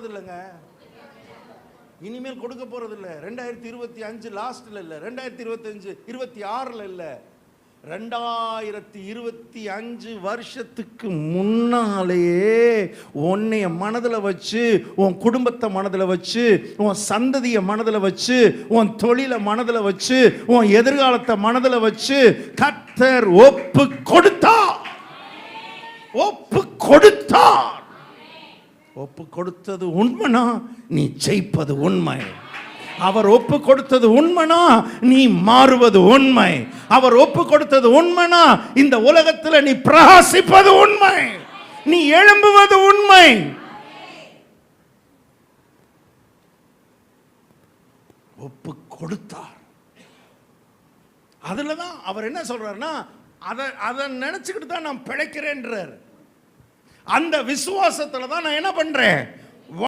போறது இல்லைங்க இனிமேல் கொடுக்க போறது இல்ல ரெண்டாயிரத்தி இருபத்தி அஞ்சு லாஸ்ட்ல இல்ல. ரெண்டாயிரத்தி இருபத்தஞ்சு இருபத்தி ஆறுல இல்ல. ரெண்டாயிரத்தி இருபத்தி அஞ்சு வருஷத்துக்கு முன்னாலேயே உன்னைய மனதில் வச்சு உன் குடும்பத்தை மனதில் வச்சு உன் சந்ததியை மனதில் வச்சு உன் தொழிலை மனதில் வச்சு உன் எதிர்காலத்தை மனதில் வச்சு கத்தர் ஒப்பு கொடுத்தா ஒப்பு கொடுத்தார். ஒப்பு கொடுத்தது உண்மைனா? நீ ஜெயிப்பது உண்மை. அவர் ஒப்பு கொடுத்தது உண்மைனா? நீ மாறுவது உண்மை. அவர் ஒப்பு கொடுத்தது உண்மைனா? இந்த உலகத்தில் நீ பிரகாசிப்பது உண்மை. நீ எழும்புவது உண்மை. ஒப்பு கொடுத்தார் அதுல தான் அவர் என்ன சொல்றாருன்னா அதை அதை நினைச்சுக்கிட்டு தான் நான் பிழைக்கிறேன்றார். அந்த விசுவாசத்தில் தான் நான் என்ன பண்ணுறேன்